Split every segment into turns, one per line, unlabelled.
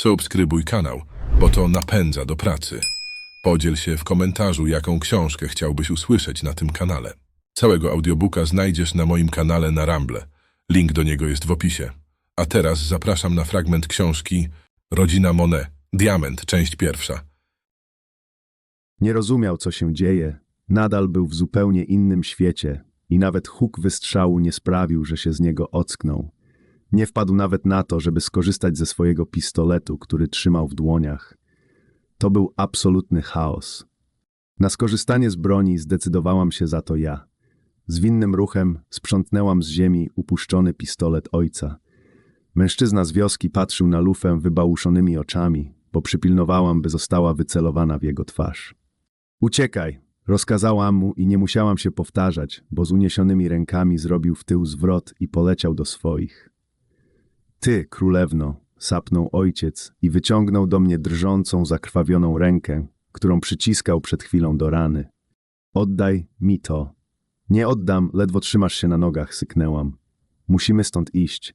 Subskrybuj kanał, bo to napędza do pracy. Podziel się w komentarzu, jaką książkę chciałbyś usłyszeć na tym kanale. Całego audiobooka znajdziesz na moim kanale na Rumble. Link do niego jest w opisie. A teraz zapraszam na fragment książki Rodzina Monet, Diament, część pierwsza.
Nie rozumiał, co się dzieje. Nadal był w zupełnie innym świecie i nawet huk wystrzału nie sprawił, że się z niego ocknął. Nie wpadł nawet na to, żeby skorzystać ze swojego pistoletu, który trzymał w dłoniach. To był absolutny chaos. Na skorzystanie z broni zdecydowałam się za to ja. Zwinnym ruchem sprzątnęłam z ziemi upuszczony pistolet ojca. Mężczyzna z wioski patrzył na lufę wybałuszonymi oczami, bo przypilnowałam, by została wycelowana w jego twarz. Uciekaj! Rozkazałam mu i nie musiałam się powtarzać, bo z uniesionymi rękami zrobił w tył zwrot i poleciał do swoich. Ty, królewno, sapnął ojciec i wyciągnął do mnie drżącą, zakrwawioną rękę, którą przyciskał przed chwilą do rany. Oddaj mi to. Nie oddam, ledwo trzymasz się na nogach, syknęłam. Musimy stąd iść.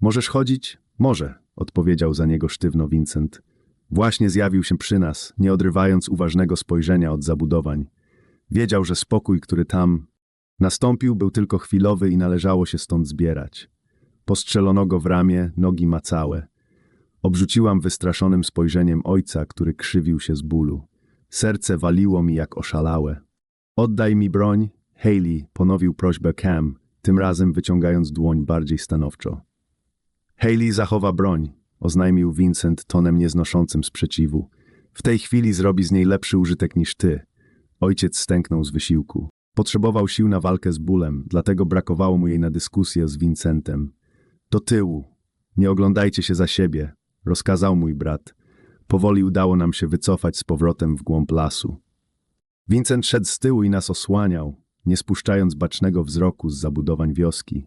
Możesz chodzić? Może, odpowiedział za niego sztywno Vincent. Właśnie zjawił się przy nas, nie odrywając uważnego spojrzenia od zabudowań. Wiedział, że spokój, który tam nastąpił, był tylko chwilowy i należało się stąd zbierać. Postrzelono go w ramię, nogi macałe. Obrzuciłam wystraszonym spojrzeniem ojca, który krzywił się z bólu. Serce waliło mi jak oszalałe. Oddaj mi broń, Haley ponowił prośbę Cam, tym razem wyciągając dłoń bardziej stanowczo. Haley zachowa broń, oznajmił Vincent tonem nieznoszącym sprzeciwu. W tej chwili zrobi z niej lepszy użytek niż ty. Ojciec stęknął z wysiłku. Potrzebował sił na walkę z bólem, dlatego brakowało mu jej na dyskusję z Vincentem. Do tyłu. Nie oglądajcie się za siebie, rozkazał mój brat. Powoli udało nam się wycofać z powrotem w głąb lasu. Vincent szedł z tyłu i nas osłaniał, nie spuszczając bacznego wzroku z zabudowań wioski.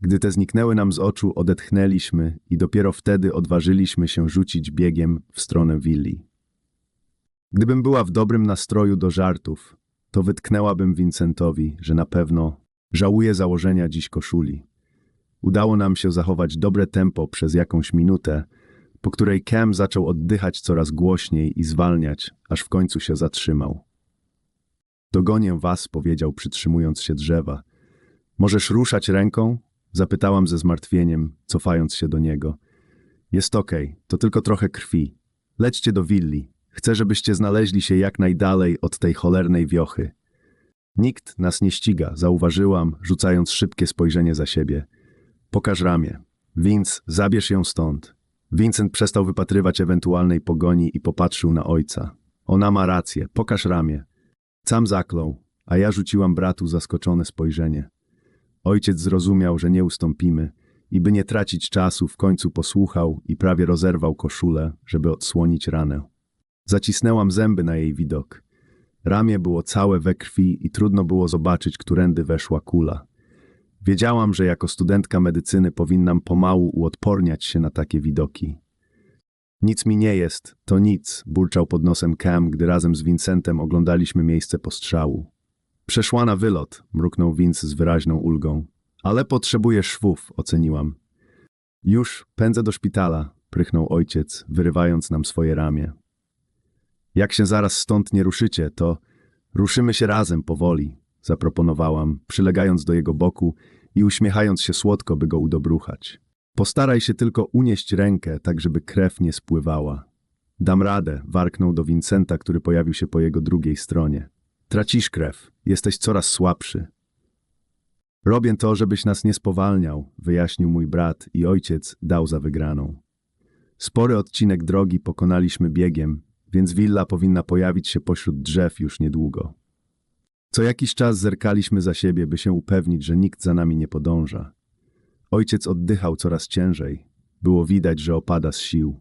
Gdy te zniknęły nam z oczu, odetchnęliśmy i dopiero wtedy odważyliśmy się rzucić biegiem w stronę willi. Gdybym była w dobrym nastroju do żartów, to wytknęłabym Vincentowi, że na pewno żałuje założenia dziś koszuli. Udało nam się zachować dobre tempo przez jakąś minutę, po której Cam zaczął oddychać coraz głośniej i zwalniać, aż w końcu się zatrzymał. Dogonię was, powiedział, przytrzymując się drzewa. Możesz ruszać ręką? Zapytałam ze zmartwieniem, cofając się do niego. Jest okej, to tylko trochę krwi. Lećcie do willi. Chcę, żebyście znaleźli się jak najdalej od tej cholernej wiochy. Nikt nas nie ściga, zauważyłam, rzucając szybkie spojrzenie za siebie. Pokaż ramię. Vince, zabierz ją stąd. Vincent przestał wypatrywać ewentualnej pogoni i popatrzył na ojca. Ona ma rację, pokaż ramię. Sam zaklął, a ja rzuciłam bratu zaskoczone spojrzenie. Ojciec zrozumiał, że nie ustąpimy i by nie tracić czasu, w końcu posłuchał i prawie rozerwał koszulę, żeby odsłonić ranę. Zacisnęłam zęby na jej widok. Ramię było całe we krwi i trudno było zobaczyć, którędy weszła kula. Wiedziałam, że jako studentka medycyny powinnam pomału uodporniać się na takie widoki. Nic mi nie jest, to nic, burczał pod nosem Cam, gdy razem z Vincentem oglądaliśmy miejsce postrzału. Przeszła na wylot, mruknął Vince z wyraźną ulgą. Ale potrzebuję szwów, oceniłam. Już, pędzę do szpitala, prychnął ojciec, wyrywając nam swoje ramię. Jak się zaraz stąd nie ruszycie, to ruszymy się razem powoli, zaproponowałam, przylegając do jego boku i uśmiechając się słodko, by go udobruchać. Postaraj się tylko unieść rękę, tak żeby krew nie spływała. Dam radę, warknął do Vincenta, który pojawił się po jego drugiej stronie. Tracisz krew, jesteś coraz słabszy. Robię to, żebyś nas nie spowalniał, wyjaśnił mój brat i ojciec dał za wygraną. Spory odcinek drogi pokonaliśmy biegiem, więc willa powinna pojawić się pośród drzew już niedługo. Co jakiś czas zerkaliśmy za siebie, by się upewnić, że nikt za nami nie podąża. Ojciec oddychał coraz ciężej. Było widać, że opada z sił.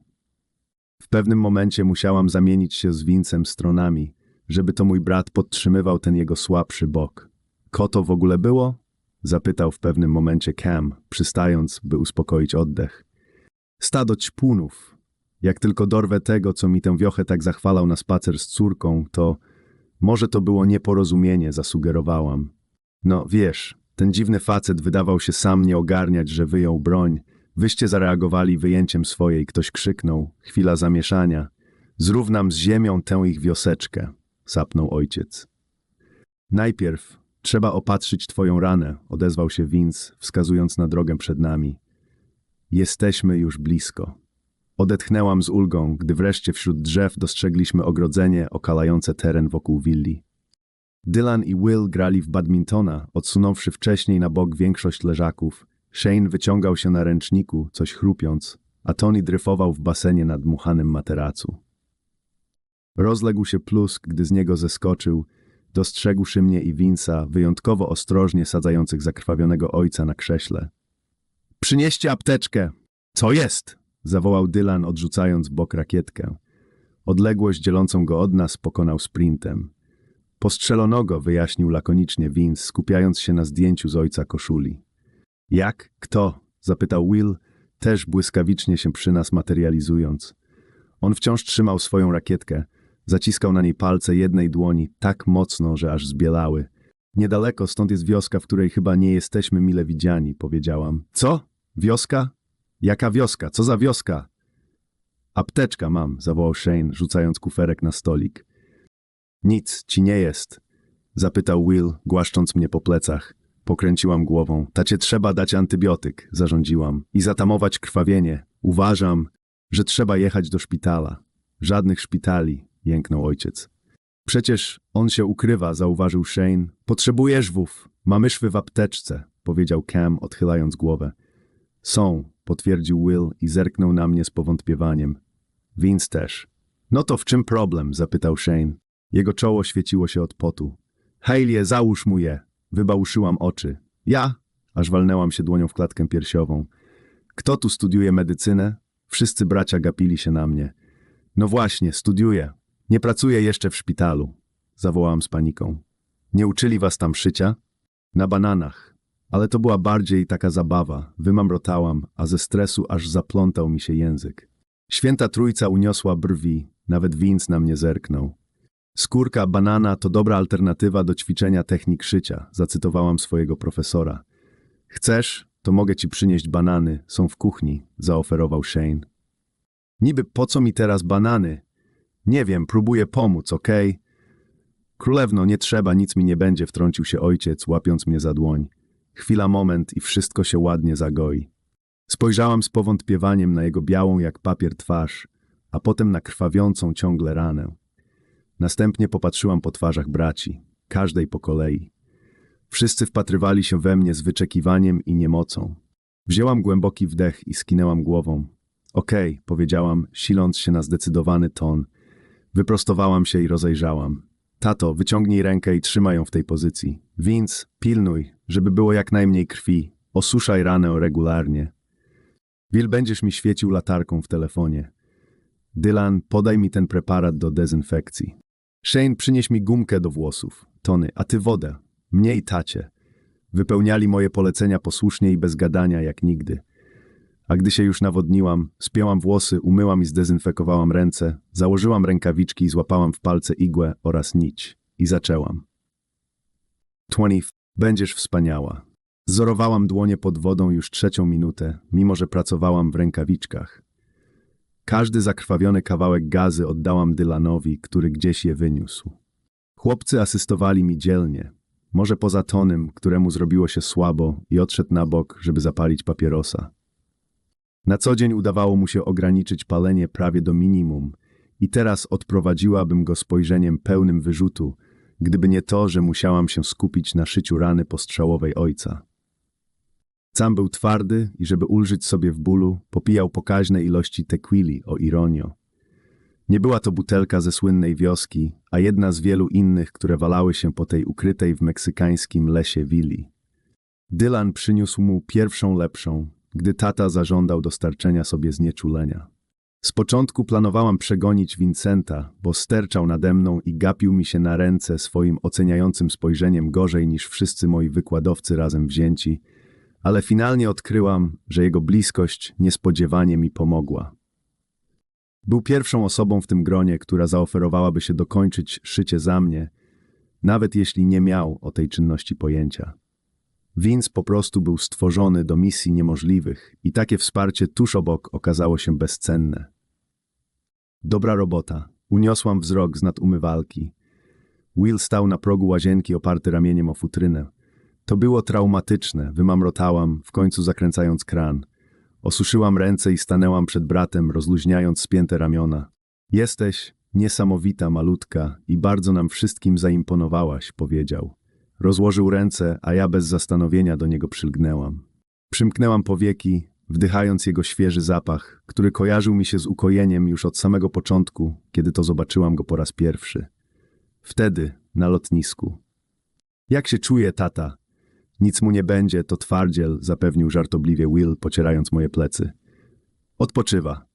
W pewnym momencie musiałam zamienić się z Wincem stronami, żeby to mój brat podtrzymywał ten jego słabszy bok. Koto w ogóle było? Zapytał w pewnym momencie Cam, przystając, by uspokoić oddech. Stado ćpunów. Jak tylko dorwę tego, co mi tę wiochę tak zachwalał na spacer z córką, to może to było nieporozumienie, zasugerowałam. No, wiesz, ten dziwny facet wydawał się sam nie ogarniać, że wyjął broń, Wyście zareagowali wyjęciem swojej, ktoś krzyknął. Chwila zamieszania. Zrównam z ziemią tę ich wioseczkę, sapnął ojciec. Najpierw trzeba opatrzyć twoją ranę, odezwał się Vince, wskazując na drogę przed nami. Jesteśmy już blisko. Odetchnęłam z ulgą, gdy wreszcie wśród drzew dostrzegliśmy ogrodzenie okalające teren wokół willi. Dylan i Will grali w badmintona, odsunąwszy wcześniej na bok większość leżaków. Shane wyciągał się na ręczniku, coś chrupiąc, a Tony dryfował w basenie na dmuchanym materacu. Rozległ się plusk, gdy z niego zeskoczył, dostrzegłszy mnie i Vince'a, wyjątkowo ostrożnie sadzających zakrwawionego ojca na krześle. Przynieście apteczkę! Co jest? Zawołał Dylan, odrzucając bok rakietkę. Odległość dzielącą go od nas pokonał sprintem. Postrzelono go, wyjaśnił lakonicznie Vince, skupiając się na zdjęciu z ojca koszuli. Jak? Kto? zapytał Will, też błyskawicznie się przy nas materializując. On wciąż trzymał swoją rakietkę, zaciskał na niej palce jednej dłoni tak mocno, że aż zbielały. Niedaleko stąd jest wioska, w której chyba nie jesteśmy mile widziani, powiedziałam. Co? Wioska? Jaka wioska? Co za wioska? Apteczka mam, zawołał Shane, rzucając kuferek na stolik. Nic ci nie jest, zapytał Will, głaszcząc mnie po plecach. Pokręciłam głową. Tacie trzeba dać antybiotyk, zarządziłam, i zatamować krwawienie. Uważam, że trzeba jechać do szpitala. Żadnych szpitali, jęknął ojciec. Przecież on się ukrywa, zauważył Shane. Potrzebujesz żwów. Mamy szwy w apteczce, powiedział Cam, odchylając głowę. Są, potwierdził Will i zerknął na mnie z powątpiewaniem. Vince też. No to w czym problem? zapytał Shane. Jego czoło świeciło się od potu. Hejlie, załóż mu je! Wybałuszyłam oczy. Ja? Aż walnęłam się dłonią w klatkę piersiową. Kto tu studiuje medycynę? Wszyscy bracia gapili się na mnie. No właśnie, studiuję. Nie pracuję jeszcze w szpitalu. Zawołałam z paniką. Nie uczyli was tam szycia? Na bananach. Ale to była bardziej taka zabawa. Wymamrotałam, a ze stresu aż zaplątał mi się język. Święta trójca uniosła brwi, nawet Vince na mnie zerknął. Skórka banana to dobra alternatywa do ćwiczenia technik szycia, zacytowałam swojego profesora. Chcesz, to mogę ci przynieść banany, są w kuchni, zaoferował Shane. Niby po co mi teraz banany? Nie wiem, próbuję pomóc, okej? Królewno, nie trzeba, nic mi nie będzie, wtrącił się ojciec, łapiąc mnie za dłoń. Chwila, moment i wszystko się ładnie zagoi. Spojrzałam z powątpiewaniem na jego białą jak papier twarz, a potem na krwawiącą ciągle ranę. Następnie popatrzyłam po twarzach braci, każdej po kolei. Wszyscy wpatrywali się we mnie z wyczekiwaniem i niemocą. Wzięłam głęboki wdech i skinęłam głową. Okej, powiedziałam, siląc się na zdecydowany ton. Wyprostowałam się i rozejrzałam. Tato, wyciągnij rękę i trzymaj ją w tej pozycji. Vince, pilnuj, żeby było jak najmniej krwi. Osuszaj ranę regularnie. Will, będziesz mi świecił latarką w telefonie. Dylan, podaj mi ten preparat do dezynfekcji. Shane, przynieś mi gumkę do włosów. Tony, a ty wodę. Mnie i tacie. Wypełniali moje polecenia posłusznie i bez gadania jak nigdy. A gdy się już nawodniłam, spięłam włosy, umyłam i zdezynfekowałam ręce, założyłam rękawiczki i złapałam w palce igłę oraz nić. I zaczęłam. Twenty, będziesz wspaniała. Zorowałam dłonie pod wodą już trzecią minutę, mimo że pracowałam w rękawiczkach. Każdy zakrwawiony kawałek gazy oddałam Dylanowi, który gdzieś je wyniósł. Chłopcy asystowali mi dzielnie, może poza Tonym, któremu zrobiło się słabo i odszedł na bok, żeby zapalić papierosa. Na co dzień udawało mu się ograniczyć palenie prawie do minimum i teraz odprowadziłabym go spojrzeniem pełnym wyrzutu, gdyby nie to, że musiałam się skupić na szyciu rany postrzałowej ojca. Sam był twardy i żeby ulżyć sobie w bólu, popijał pokaźne ilości tequili o ironio. Nie była to butelka ze słynnej wioski, a jedna z wielu innych, które walały się po tej ukrytej w meksykańskim lesie willi. Dylan przyniósł mu pierwszą lepszą, gdy tata zażądał dostarczenia sobie znieczulenia. Z początku planowałam przegonić Vincenta, bo sterczał nade mną i gapił mi się na ręce swoim oceniającym spojrzeniem gorzej niż wszyscy moi wykładowcy razem wzięci, ale finalnie odkryłam, że jego bliskość niespodziewanie mi pomogła. Był pierwszą osobą w tym gronie, która zaoferowałaby się dokończyć szycie za mnie, nawet jeśli nie miał o tej czynności pojęcia. Vince po prostu był stworzony do misji niemożliwych i takie wsparcie tuż obok okazało się bezcenne. Dobra robota. Uniosłam wzrok z nad umywalki. Will stał na progu łazienki oparty ramieniem o futrynę. To było traumatyczne. Wymamrotałam, w końcu zakręcając kran. Osuszyłam ręce i stanęłam przed bratem, rozluźniając spięte ramiona. Jesteś niesamowita, malutka i bardzo nam wszystkim zaimponowałaś, powiedział. Rozłożył ręce, a ja bez zastanowienia do niego przylgnęłam. Przymknęłam powieki, wdychając jego świeży zapach, który kojarzył mi się z ukojeniem już od samego początku, kiedy to zobaczyłam go po raz pierwszy. Wtedy, na lotnisku. Jak się czuje, tata? Nic mu nie będzie, to twardziel, zapewnił żartobliwie Will, pocierając moje plecy. Odpoczywa.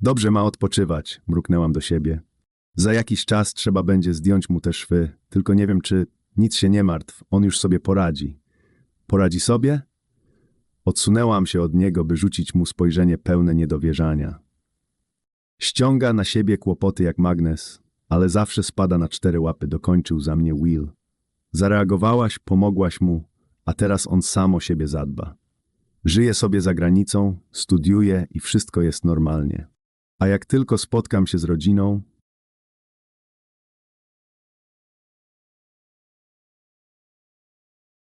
Dobrze ma odpoczywać, mruknęłam do siebie. Za jakiś czas trzeba będzie zdjąć mu te szwy, tylko nie wiem, czy nic się nie martw, on już sobie poradzi. Poradzi sobie? Odsunęłam się od niego, by rzucić mu spojrzenie pełne niedowierzania. Ściąga na siebie kłopoty jak magnes, ale zawsze spada na cztery łapy, dokończył za mnie Will. Zareagowałaś, pomogłaś mu, a teraz on sam o siebie zadba. Żyje sobie za granicą, studiuje i wszystko jest normalnie. A jak tylko spotkam się z rodziną,